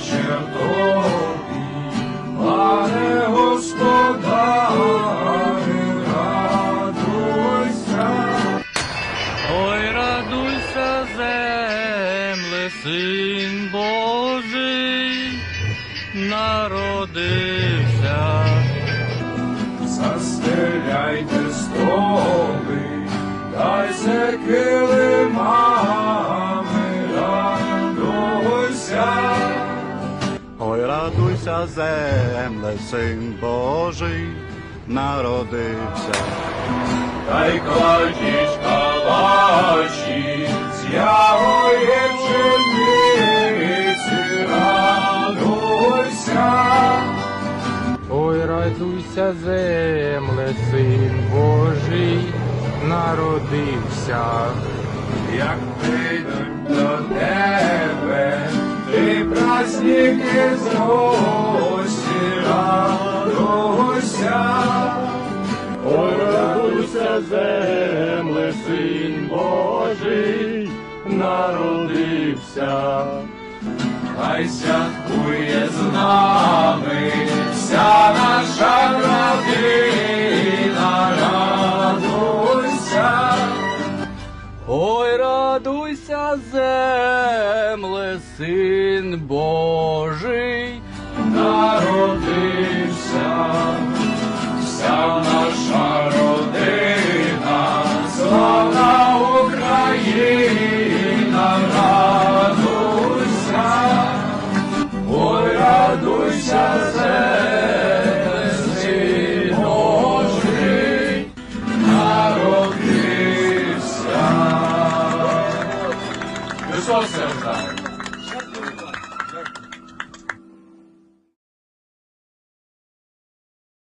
вечір тобі, пане ой, радуйся, земле, Божий, народився, застеляйте столи, дай секили. Радуйся, земле, син Божий народився. Та й кладіть калачі, з ярої пшениці, радуйся. Ой, радуйся, земле, син Божий народився. Як прийдуть до тебе, праздники зросі, радуйся. Ой, радуйся, земле, син Божий народився. Хай святкує з нами вся наша родина, радуйся. Ой, радуйся, земле, син Божий. 벌써 왔어요, 부산.